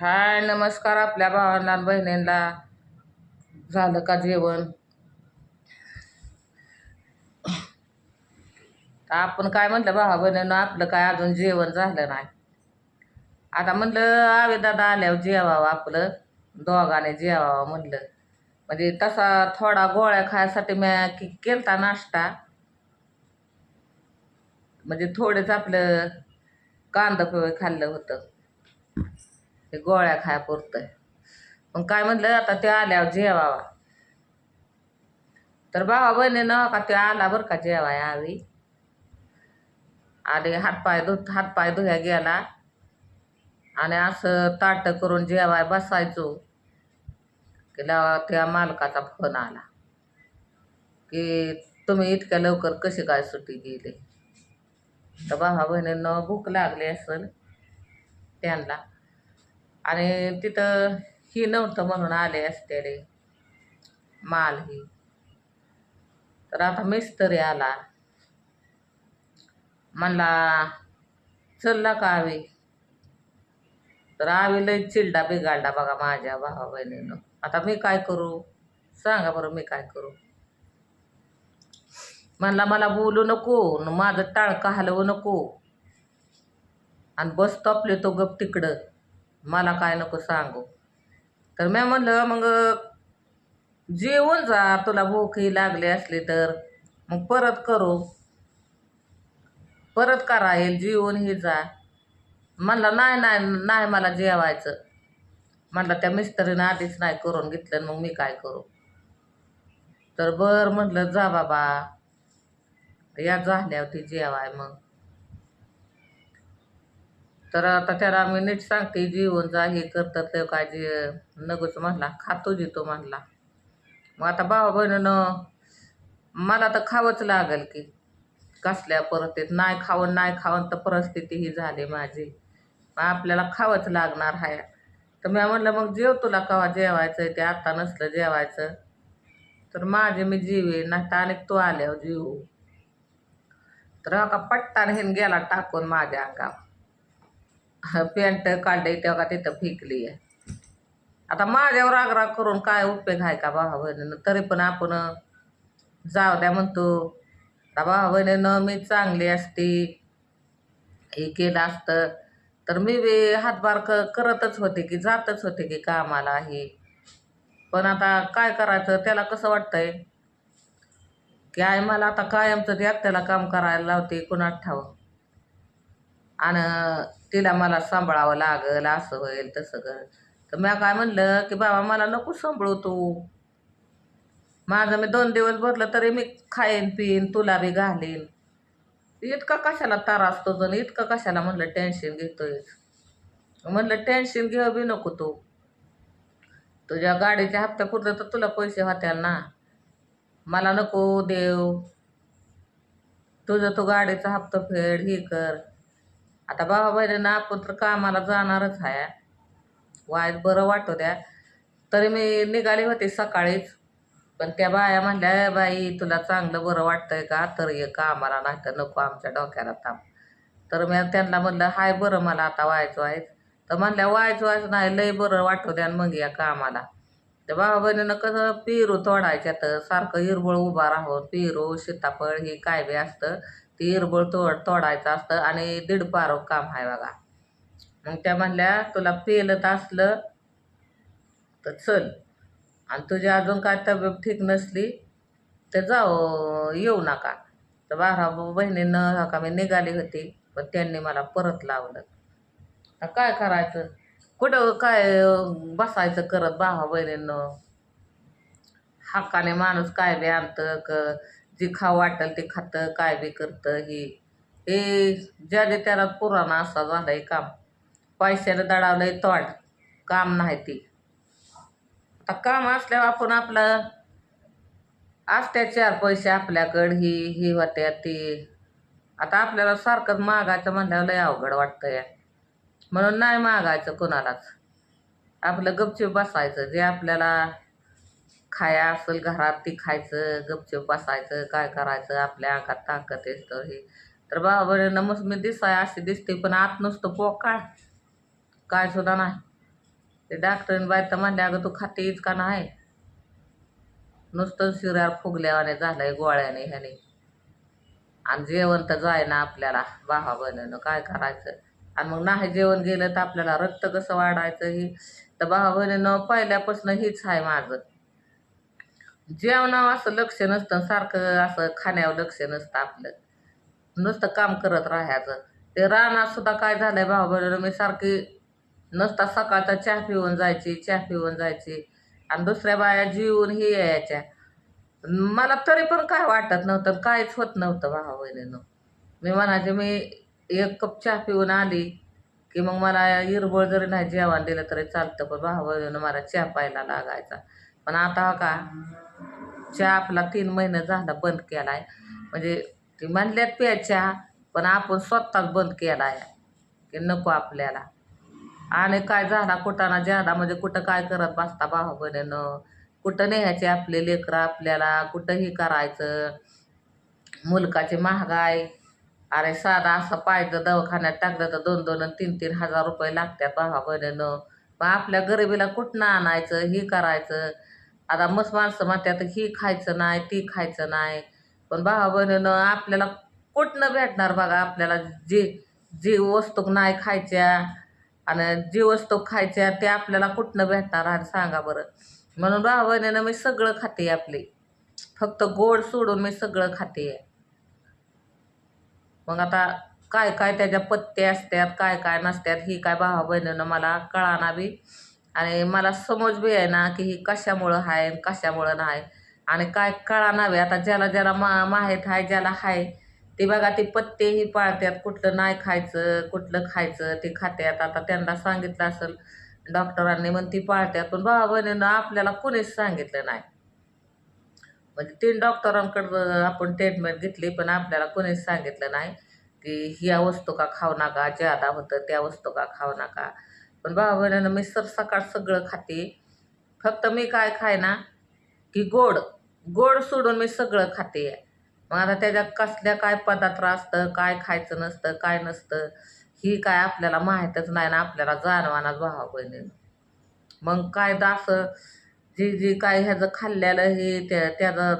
हाय नमस्कार आपल्या भावांना बहिणींना. झालं का जेवण? तर आपण काय म्हटलं भावा बहिणीनं आपलं काय अजून जेवण झालं नाही. आता म्हटलं आवे दादा आल्यावर जेवावं आपलं. दोघाने जेवावं म्हटलं म्हणजे तसा थोडा गोळ्या खायसाठी मी की केलता नाश्ता. म्हणजे थोडेच आपलं कांदा पोहे खाल्लं होतं. ते गोळ्या खायापुरतं मग काय म्हटलं आता ते आल्यावर जेवावा. तर बाबा बहिणी न का ते आला बरं का जेवाय आवी? आले हातपाय धु हातपाय धुया गेला. आणि असं ताट करून जेवाय बसायचो. की लावा त्या मालकाचा फोन आला. की तुम्ही इतक्या लवकर कशी काय सुट्टी गेली तर भावा बहिणींना भूक लागली असेल त्यांना. आणि तिथं ही नव्हतं म्हणून आले असते रे. माल ही. तर आता मिस्त्री आला. म्हणला चलला का आवी? तर आवी लय चिलडा बिघाडला बघा माझ्या भावा बहिणीनं. आता मी काय करू? सांगा बरं मी काय करू? म्हणला मला बोलू नको माझं टाळकं हलवू नको. आणि बस तपले तो गप तिकडं. मला काय नको सांगू. तर मी म्हणलं मग जेवून जा तुला भूकही लागली असली तर. मग परत करू. परत करा येईल जेवून ही जा. म्हणलं नाही नाही नाही मला जेवायचं. म्हणलं त्या मिस्त्रीनं आधीच नाही करून घेतलं मग मी काय करू? तर बर म्हटलं जा बाबा. या झाल्यावर ती जेवाय मग. तर आता त्याला मी नीट सांगते जीवन जा हे करतात ते काय जे नगोच म्हणला खातो जितो म्हणला. मग आता भावा बहिणीनं मला तर खावंच लागेल की कसल्या परिस्थितीत? नाही खावं नाही खावं तर परिस्थिती ही झाली माझी. मग आपल्याला खावंच लागणार आहे. तर मी म्हणलं मग जेव तुला कवा जेवायचं ते आत्ता नसलं जेवायचं. तर माझे मी जीवे नाही तर अनेक तू आल्यावर जीव. तर हा का पट्टाने हिन गेला टाकून माझ्या अंगावर. पेंट काढली तेव्हा का तिथं फेकली आहे आता माझ्यावर आग्रह करून काय उपयोग आहे का भावा बहिणीनं? तरी पण आपण जाऊ द्या म्हणतो. आता भावा बहिणीनं मी चांगली असती हे केलं असतं तर मी बी हातभार क करतच होते की जातच होते की कामाला हे. पण आता काय करायचं त्याला कसं वाटतंय? की आई मला आता कायमचं ते एकट्याला काम करायला लावते कुणात ठाव आणि तिला मला सांभाळावं लागल असं होईल तसं कर. तर मी काय म्हणलं की बाबा मला नको सांभाळू तू. माझं मी दोन दिवस भरलं तरी मी खाईन पिईन तुला बी घालीन. इतका कशाला त्रास असतो जण इतकं कशाला म्हणलं टेन्शन घेतोय म्हणलं टेन्शन घेऊ बी नको तू. तुझ्या गाडीच्या हप्त्यापुरतं तर तुला पैसे होत्याल ना. मला नको देव तुझं तू गाडीचा हप्ता फेड हे कर. आता भावा बहिणींना आपण तर कामाला जाणारच आहे वाय बरं वाटू द्या. तरी मी निघाली होते सकाळीच. पण त्या बाया म्हणल्या बाई तुला चांगलं बरं वाटतंय का? तर ये कामाला नाही तर नको आमच्या डोक्याला ताप तर मी त्यांना म्हणलं हाय बरं मला आता व्हायचं व्हायचं तर म्हणल्या व्हायचं व्हायचं नाही लय बरं वाटू द्या आणि मग या कामाला. त्या बाबा बहिणीनं कसं पेरू तोडायच्या तर सारखं हिरबळ उभा राहून पेरू सीताफळ हे काय बी असतं ते तोड तोडायचं असतं आणि दीड पारो काम आहे बघा. मग त्या म्हणल्या तुला पेलत असलं तर चल. आणि तुझी अजून काय तब्येत ठीक नसली तर जाऊ येऊ नका. तर बारा बहिणीनं का मी निघाली होती पण त्यांनी मला परत लावलं. आता काय करायचं? कुठं काय बसायचं करत भावा बहिणीनं? हक्काने माणूस काय बी आणतं क जी खाऊ वाटेल ते खातं काय बी करतं ही. हे ज्याने त्याला पुराणा असा झालंय काम. पैशाने दडावलंय तोंड. काम नाही ते. आता काम असल्यावर आपण आपलं असत्या चार पैसे आपल्याकडं ही ही होत्या ती. आता आपल्याला सारखंच मागायचं म्हणल्यावर लय अवघड वाटतं या म्हणून नाही मागायचं कोणालाच. आपलं गपचूप बसायचं. जे आपल्याला खाया असेल घरात ती खायचं गपचूप बसायचं काय करायचं आपल्या अंगात ताकद असतं हे. तर बाबा नमस मी दिसाय अशी दिसते पण आत नसतं पोकाळ. काय सुद्धा नाही. ते डॉक्टरीन बाय तर म्हणले अगं तू खातेच का नाही? नुसतं शिरार फुगल्यावाने झालंय गोळ्याने ह्याने. आणि जेवण तर जायना आपल्याला बाहा बनवणं काय करायचं? आणि मग नाही जेवण गेलं तर आपल्याला रक्त कसं वाढायचं ही? तर भावा बहिणीनं पहिल्यापासून हीच आहे माझं. जेवणावर असं लक्ष नसतं सारखं असं खाण्यावर लक्ष नसतं आपलं. नुसतं काम करत राहायचं. ते रानात सुद्धा काय झालंय भावा मी सारखी नुसता सकाळचा चहा पिऊन जायची चहा पिऊन जायची आणि दुसऱ्या बाया जीवन ही यायच्या. मला तरी पण काय वाटत नव्हतं काहीच होत नव्हतं भावा बहिणीनं. मी म्हणायचे मी एक कप चहा पिऊन आली की मग मला हिरबळ जरी नाही जेवण दिलं तरी चालतं पण भावा बहिणीनं मला चहा पाहायला लागायचा. पण आता हा का चहा आपला तीन महिने झाला बंद केला आहे म्हणजे ती म्हणल्यात प्या चहा पण आपण स्वतःच बंद केला आहे की नको आपल्याला. आणि काय झाला कुठं ना ज्यादा म्हणजे कुठं काय करत बसता भावा बहिणीनं? कुठं न्यायचे आपले लेकरं आपल्याला? कुठं हे करायचं? मुलकाची महागाई अरे साधा असं पाहिजे दवाखान्यात टाकलं तर दोन दोन तीन तीन हजार रुपये लागतात भावा बहिणीनं. मग आपल्या गरिबीला कुठनं आणायचं? ही करायचं? आता मस्त माणसं म्हणतात ही खायचं नाही ती खायचं नाही. पण भावा बहिणीनं आपल्याला कुठनं भेटणार बघा? आपल्याला जे जी वस्तू नाही खायच्या आणि जी वस्तू खायच्या ते आपल्याला कुठनं भेटणार आणि सांगा बरं. म्हणून भावा बहिणीनं मी सगळं खाते आपली. फक्त गोड सोडून मी सगळं खाते. मग आता काय काय त्याच्या पत्ते असतात काय काय नसतात ही काय भावा बहिणीनं मला कळाना बी? आणि मला समज बी आहे ना की ही कशामुळं आहे आणि कशामुळं नाही. आणि काय कळा नव्हे आता ज्याला ज्याला मा माहीत आहे ज्याला आहे ते बघा ते पत्तेही पाळतात कुठलं नाही खायचं कुठलं खायचं ते खात्यात. आता त्यांना सांगितलं असेल डॉक्टरांनी मग ती पाळतात पण भावा बहिणीनं आपल्याला कोणीच सांगितलं नाही. म्हणजे तीन डॉक्टरांकडं आपण ट्रीटमेंट घेतली पण आपल्याला कोणीच सांगितलं नाही की ह्या वस्तू का खाऊ नका ज्यादा होतं त्या वस्तू का खाऊ नका. पण भावा मी सर सकाळ सगळं खाते. फक्त मी काय खाय ना की गोड गोड सोडून मी सगळं खाते. मग आता त्याच्यात कसल्या काय पदार्थ असतं काय खायचं नसतं काय नसतं ही काय आपल्याला माहीतच नाही ना आपल्याला जाणवानाच भावा बहिणी मग काय असं जी जी काय ह्याचं खाल्लेलं हे त्या त्याचं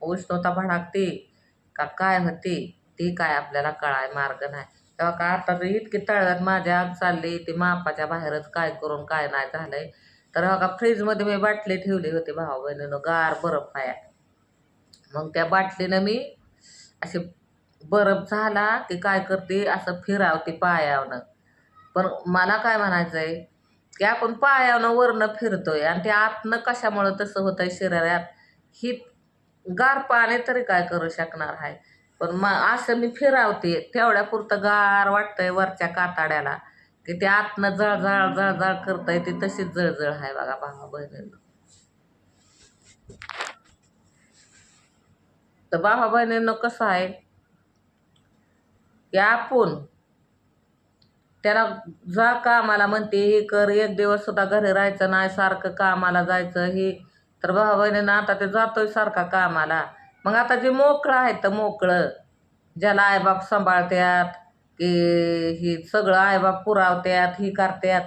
उष्णता भडाकते का काय होते ती काय आपल्याला कळाय मार्ग नाही. तेव्हा का? आता तर इतकी तळ्यात माझ्या आग चालली ती मापाच्या बाहेरच काय करून काय नाही झालंय. तर हा का फ्रीजमध्ये मी बाटली ठेवली होती भावा बहिणीनं गार बरफ आहे मग त्या बाटलीनं मी असे बरफ झाला की काय करते असं फिरावते पायावनं. पण मला काय म्हणायचं आहे की आपण पायावनं वरनं फिरतोय आणि ते आतनं कशामुळं तसं होतंय शरीरात? ही गार पाणी तरी काय करू शकणार आहे? पण मग असं मी फिरावते तेवढ्यापुरतं गार वाटतंय वरच्या काताड्याला. की ते आतनं जळजळ जळजळ करतंय ती तशीच जळजळ आहे बघा भावा बहिणीनं. तर भावा बहिणीनं कसं आहे? की आपण त्याला जा कामाला म्हणते हे कर एक दिवस सुद्धा घरी राहायचं नाही सारखं कामाला जायचं हे. तर भावा बहिणीनं आता ते जातोय सारखा कामाला. मग आता जे मोकळं आहे तर मोकळं. ज्याला आईबाप सांभाळत्यात की ही सगळं आईबाप पुरावत्यात ही करत्यात.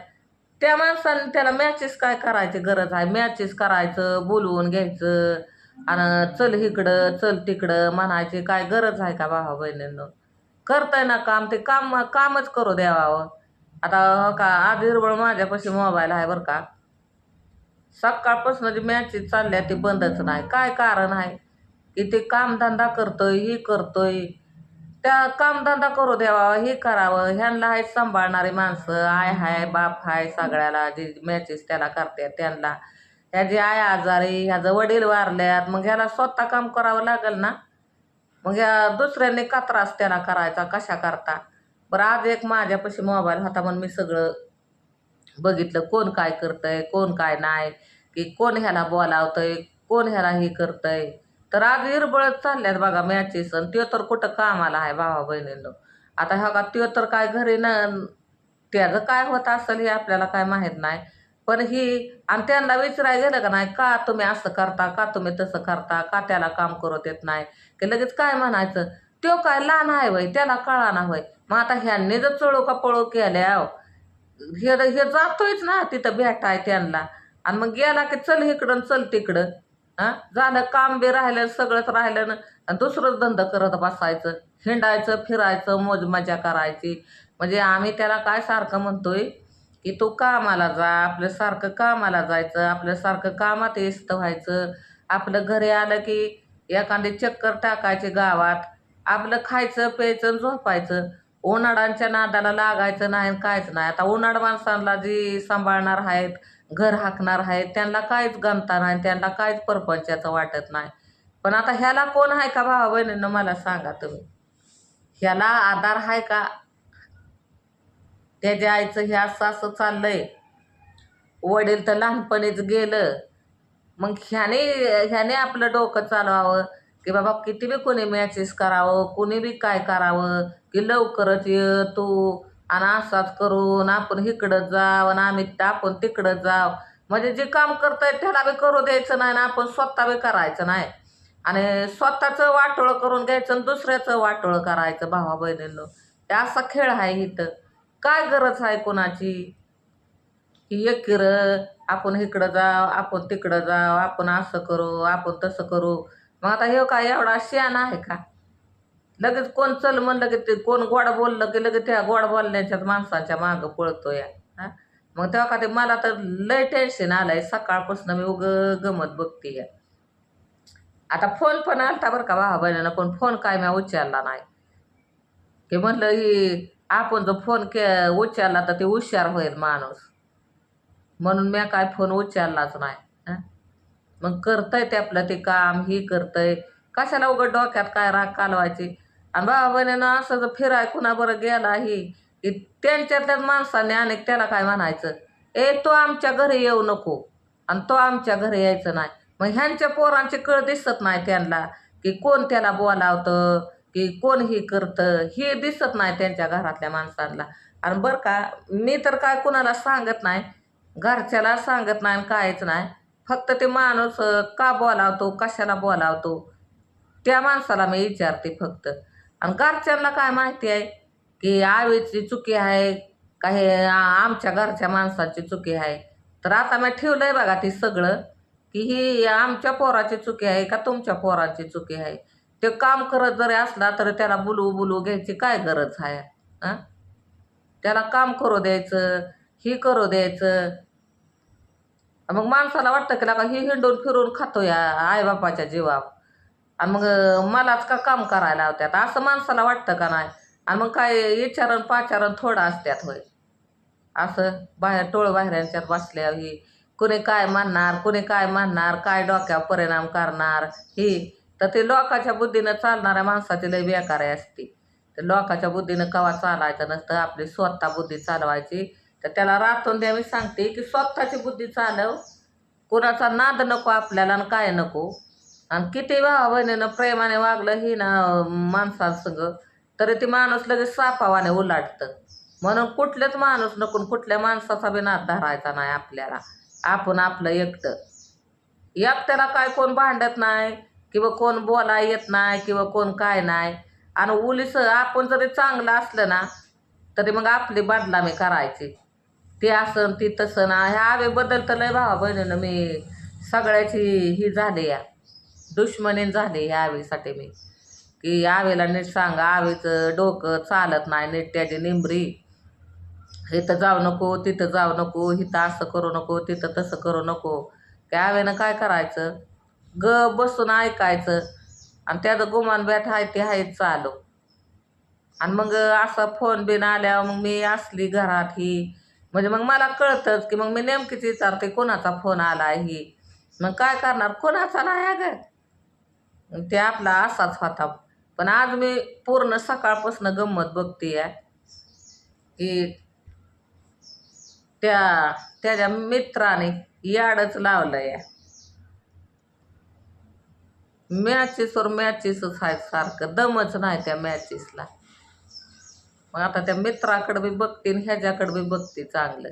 त्या माणसाने त्याला मॅचेस काय करायची गरज आहे? मॅचेस करायचं बोलवून घ्यायचं. आणि चल इकडं चल तिकडं म्हणायची काय गरज आहे का भावा बहिणींनो? करताय ना काम ते काम कामच करू द्यावावं हो. आता हो का आज माझ्यापाशी मोबाईल आहे बरं का. सकाळपासून जी मॅचेस चालल्या ते बंदच नाही. काय कारण आहे? की ते कामधंदा करतोय ही करतोय. त्या कामधंदा करू द्यावा हे करावं. ह्यांना आहे सांभाळणारी माणसं आय हाय बाप हाय सगळ्याला जे मॅचेस त्याला करतात त्यांना. ह्याची आय आजारी ह्याचं वडील वारल्यात मग ह्याला स्वतः काम करावं लागेल ना? मग ह्या दुसऱ्यांनी का त्रास त्याला करायचा कशा करता? बरं आज एक माझ्यापाशी मोबाईल होता म्हणून मी सगळं बघितलं. कोण काय करतंय कोण काय नाही की कोण ह्याला बोलावतंय कोण ह्याला हे करतंय? तर आज इरबळत चालल्यात बघा मॅचेस आणि त्यो तर कुठं कामाला आहे भावा बहिणींनो. आता ह्या का त्यो तर काय घरी न त्याचं काय होत असेल हे आपल्याला काय माहीत नाही. पण ही आणि त्यांना विचारायला गेलं का नाही का तुम्ही असं करता का तुम्ही तसं करता का त्याला काम करत येत नाही? की लगेच काय म्हणायचं? त्यो काय लहान आहे वय त्याला कळा ना होय. मग आता ह्यांनी जर चळू का पळू केल्या हो, हे हे जातोयच ना तिथं भेटाय त्यांना. आणि मग गेला की चल इकडं चल तिकडं. हां? झालं काम बी राहिलं सगळंच राहिलं ना आणि दुसरंच धंदा करत बसायचं. हिंडायचं फिरायचं मोज मजा करायची. म्हणजे आम्ही त्याला काय सारखं म्हणतोय? की तू कामाला जा आपलं सारखं कामाला जायचं आपल्यासारखं कामात येस्त व्हायचं. आपलं घरी आलं की एखादी चक्कर टाकायची गावात. आपलं खायचं प्यायचं झोपायचं. उन्हाळ्यांच्या नादाला लागायचं नाही आणि नाही. आता उन्हाळ माणसांना जी सांभाळणार आहेत घर हाकणार आहे त्यांना काहीच गमता नाही त्यांना काहीच परपंचाचं वाटत नाही. पण आता ह्याला कोण आहे का भावा बहिणीनं मला सांगा तुम्ही. ह्याला आधार आहे का? त्याच्या आईचं हे असं असं चाललंय. वडील तर लहानपणीच गेलं. मग ह्याने ह्याने आपलं डोकं चालवावं की बाबा किती बी कोणी मॅचेस करावं कोणी बी काय करावं की लवकरच ये तू. आणि असाच करून आपण इकडं जाव आणि आम्ही आपण तिकडं जाव. म्हणजे जे काम करतायत त्याला बी करू द्यायचं नाही ना आपण स्वतः बी करायचं नाही. आणि स्वतःचं वाटोळं करून घ्यायचं आणि दुसऱ्याचं वाटोळं करायचं भावा बहिणींनो. हे असा खेळ आहे इथं. काय गरज आहे कोणाची? की एकीर आपण इकडं जाव आपण तिकडं जाव आपण असं करू आपण तसं करू. मग आता हे काय एवढा शेण आहे का? लगेच कोण चल म्हणलं की ते कोण गोड बोललं की लगेच त्या गोड बोलण्याच्याच माणसाच्या मागं पळतो या हां? मग तेव्हा का ते मला तर लय टेन्शन आलंय. सकाळपासून मी उग गमत बघते या आता फोन पण आलता बरं का भावा बहिणीनं पण फोन काय मी उचलला नाही. की म्हटलं ही आपण जर फोन के उचलला तर ते हुशार होईल माणूस. म्हणून मी काय फोन उचललाच नाही. मग करतंय ते आपलं ते काम ही करतंय. कशाला उघड डोक्यात काय राग कालवायची? आणि बाबा बहिणीनं असं जर फिराय कुणा बरं गेला ही की त्यांच्यातल्याच माणसाने अनेक त्याला काय म्हणायचं? ए तो आमच्या घरी येऊ नको. आणि तो आमच्या घरी यायचं नाही. मग ह्यांच्या पोरांची कळ दिसत नाही त्यांना की कोण त्याला बोलावतं की कोण ही करतं. हे दिसत नाही त्यांच्या घरातल्या माणसांना. आणि बरं का मी तर काय कुणाला सांगत नाही घरच्याला सांगत नाही आणि काहीच नाही. फक्त ते माणूस का बोलावतो कशाला बोलावतो? त्या माणसाला मी विचारते फक्त. आणि घरच्यांना काय माहिती आहे की आवीची चुकी आहे का हे आमच्या घरच्या माणसाची चुकी आहे. तर आता मी ठेवलं आहे बघा ती सगळं की ही आमच्या पोराची चुकी आहे का तुमच्या पोराची चुकी आहे? ते काम करत जरी असला तरी त्याला बुलवू बुलवू घ्यायची काय गरज आहे? हां त्याला काम करू द्यायचं ही करू द्यायचं. मग माणसाला वाटतं की का ही हिंडून फिरून खातो या आईबापाच्या जीवावर. आणि मग मलाच का काम करायला लावत्यात? असं माणसाला वाटतं का नाही? आणि मग काय विचारण पाचारण थोडं असत्यात होय. असं बाहेर टोळ बाहेरच्या बसल्या ही. कुणी काय म्हणणार कुणी काय म्हणणार काय डोक्यावर परिणाम करणार ही. तर ते लोकाच्या बुद्धीनं चालणाऱ्या माणसाची लय बेकार असते. तर लोकाच्या बुद्धीनं कवा चालायचं नसतं आपली स्वतः बुद्धी चालवायची. तर त्याला रातून द्या मी सांगते की स्वतःची बुद्धी चालव. कुणाचा नाद नको आपल्याला आणि काय नको. आणि किती भावा बहिणीनं प्रेमाने वागलं ही ना माणसांसंग तरी ती माणूस लगेच सापावाने उलाटतं. म्हणून कुठलेच माणूस नकून कुठल्या माणसाचा बी नाद धरायचा नाही आपल्याला. आपण आपलं एकटं. एकट्याला काय कोण भांडत नाही किंवा कोण बोलाय येत नाही किंवा कोण काय नाही. आणि उलीस आपण जरी चांगलं असलं ना तरी मग आपली बदलामी करायची. ते असं ती तसं ना ह्या आवेबद्दल तर लय भावा बहिणीनं मी सगळ्याची ही झाली या दुश्मनीन झाली ह्या आवीसाठी मी. की आवेला नीट सांगा आवेचं डोकं चालत नाही नीट त्याची निंबरी. इथं जाऊ नको तिथं जाऊ नको इथं असं करू नको तिथं तसं करू नको. त्या आवेनं काय करायचं? ग बसून ऐकायचं. आणि त्याचं गुमान बॅट आहे ते आहे चालू. आणि मग असा फोन बिन आल्यावर मग मी असली घरात ही. म्हणजे मग मला कळतंच की मग मी नेमकीच विचारते कोणाचा फोन आला ही? मग काय करणार? कोणाचा नाही अगं? ते आपला असाच होता. पण आज मी पूर्ण सकाळपासून गंमत बघते आहे की त्या त्याच्या मित्राने याडच लावलं या. मॅचेसवर मॅचेसच आहेत सारखं दमच नाही त्या मॅचेसला मग आता त्या मित्राकडे बी बघते आणि ह्याच्याकडे बी बघते चांगलं.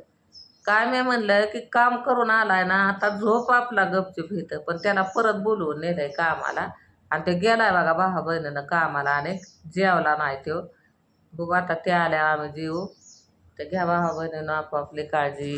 काय मी म्हणलं की काम करून आलाय ना आता झोप आपला गपचूप इथं पण त्याला परत बोलवून नेलंय कामाला. आणि ते गेलाय बघा भावा बहिणीनं कामाला आणि जेवला नाही तो. बघू आता ते आल्या आम्ही जेऊ तर घ्या भावा बहिणीनं आपापली काळजी.